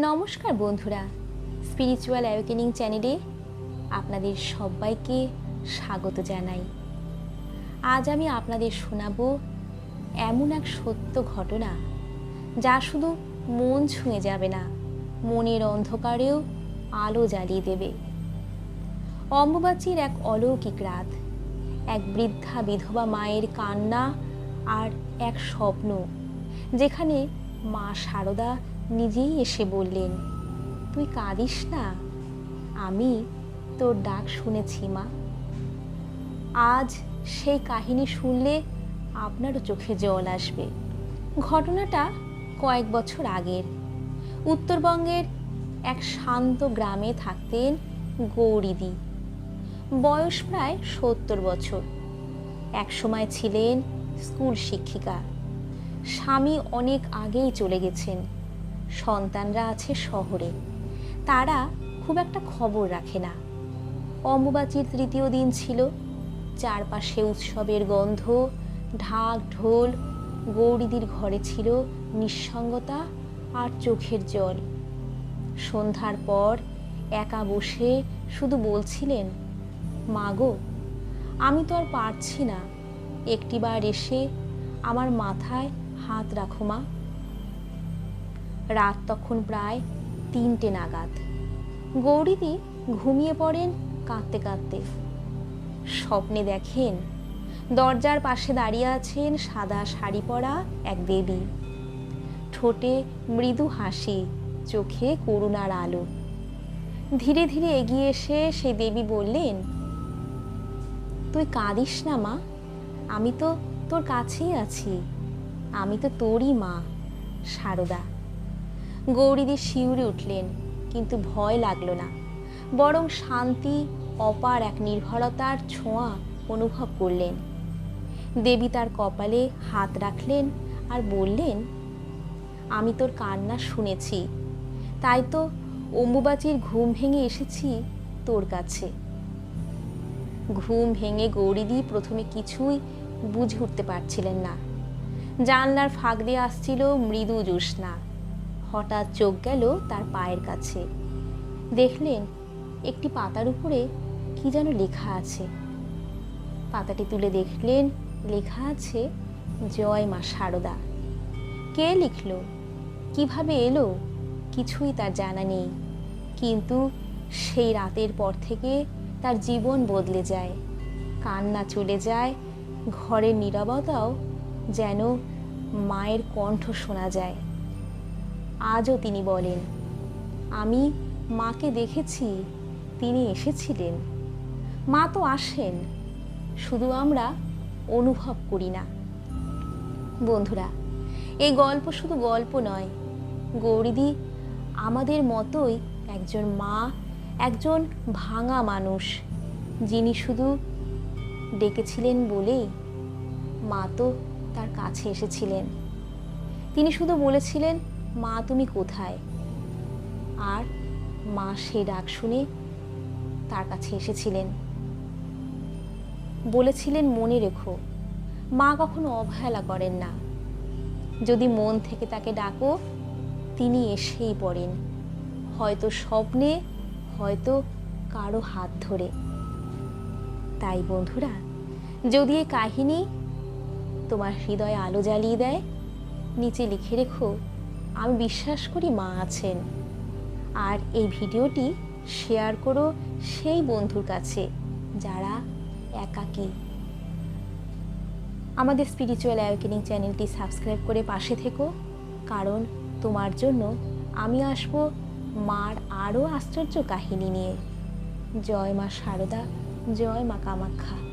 নমস্কার বন্ধুরা। Spiritual awakening চ্যানেলে আপনাদের সবাইকে স্বাগত জানাই। আজ আমি আপনাদের শোনাবো এমন এক সত্য ঘটনা যা শুধু মন ছুঁয়ে যাবে না, মনের অন্ধকারেও আলো জ্বালিয়ে দেবে। অম্বুবাচীর এক অলৌকিক রাত, এক বৃদ্ধা বিধবা মায়ের কান্না আর এক স্বপ্ন, যেখানে মা শারদা নিজেই এসে বললেন, তুই কাঁদিস না, আমি তোর ডাক শুনেছি, মা। আজ সেই কাহিনী শুনলে আপনারও চোখে জল আসবে। ঘটনাটা কয়েক বছর আগের। উত্তরবঙ্গের এক শান্ত গ্রামে থাকতেন গৌরীদি। বয়স প্রায় সত্তর বছর। একসময় ছিলেন স্কুল শিক্ষিকা। স্বামী অনেক আগেই চলে গেছেন। সন্তানরা আছে শহরে। তারা খুব একটা খবর রাখে না। অম্বুবাচীর তৃতীয় দিন ছিল। চারপাশে উৎসবের গন্ধ, ঢাক, ঢোল, গৌরীদির ঘরে ছিল নিঃসঙ্গতা আর চোখের জল। সন্ধ্যার পর একা বসে শুধু বলছিলেন মাগো আমি তো আর পারছি না। একটিবার এসে আমার মাথায় হাত রাখো মা। রাত তখন প্রায় তিনটে নাগাদ। গৌরীদি ঘুমিয়ে পড়েন কাঁদতে কাঁদতে। স্বপ্নে দেখেন দরজার পাশে দাঁড়িয়ে আছেন সাদা শাড়ি পরা এক দেবী। ঠোঁটে মৃদু হাসি, চোখে করুণার আলো। ধীরে ধীরে এগিয়ে এসে সেই দেবী বললেন, তুই কাঁদিস না মা, আমি তো তোর কাছেই আছি। আমি তো তোরই মা, সারদা। গৌরীদি শিউরে উঠলেন, কিন্তু ভয় লাগল না। বরং শান্তি, অপার এক নির্ভরতার ছোঁয়া অনুভব করলেন। দেবী তার কপালে হাত রাখলেন আর বললেন, আমি তোর কান্না শুনেছি। তাই তো অম্বুবাচীর ঘুম ভেঙে এসেছি তোর কাছে। ঘুম ভেঙে গৌরীদি প্রথমে কিছুই বুঝে উঠতে পারছিলেন না। জানলার ফাঁক দিয়ে আসছিল মৃদু জ্যোৎস্না। হঠাৎ চোখ গেল তার পায়ের কাছে। দেখলেন একটি পাতার উপরে কি যেন লেখা আছে। পাতাটি তুলে দেখলেন লেখা আছে, জয় মা শারদা কে লিখল? কীভাবে এলো? কিছুই তার জানা নেই। কিন্তু সেই রাতের পর থেকে তার জীবন বদলে যায়। কান্না চলে যায়, ঘরের নীরবতাও যেন মায়ের কণ্ঠ শোনা যায়। আজও তিনি বলেন, আমি মাকে দেখেছি, তিনি এসেছিলেন। মা তো আসেন, শুধু আমরা অনুভব করি না। বন্ধুরা, এই গল্প শুধু গল্প নয়, গৌরীদি আমাদের মতোই একজন মা, একজন ভাঙা মানুষ, যিনি শুধু ডেকেছিলেন বলেই মা তো তার কাছে এসেছিলেন। তিনি শুধু বলেছিলেন মা তুমি কোথায়? আর মা সে ডাক শুনে তার কাছে এসেছিলেন। বলেছিলেন, মনে রেখো, মা কখনো অবহেলা করেন না। যদি মন থেকে তাকে ডাকো, তিনি এসেই পড়েন। হয়তো স্বপ্নে, হয়তো কারও হাত ধরে। তাই বন্ধুরা, যদি এই কাহিনী তোমার হৃদয়ে আলো জ্বালিয়ে দেয়, নিচে লিখে রেখো আমি বিশ্বাস করি মা আছেন। আর এই ভিডিওটি শেয়ার করো সেই বন্ধুর কাছে, যারা একাকী। আমাদের স্পিরিচুয়াল অ্যাওয়েকেনিং চ্যানেলটি সাবস্ক্রাইব করে পাশে থেকো, কারণ তোমার জন্য আমি আসব মার আরও আশ্চর্য কাহিনী নিয়ে। জয় মা শারদা জয় মা কামাখ্যা।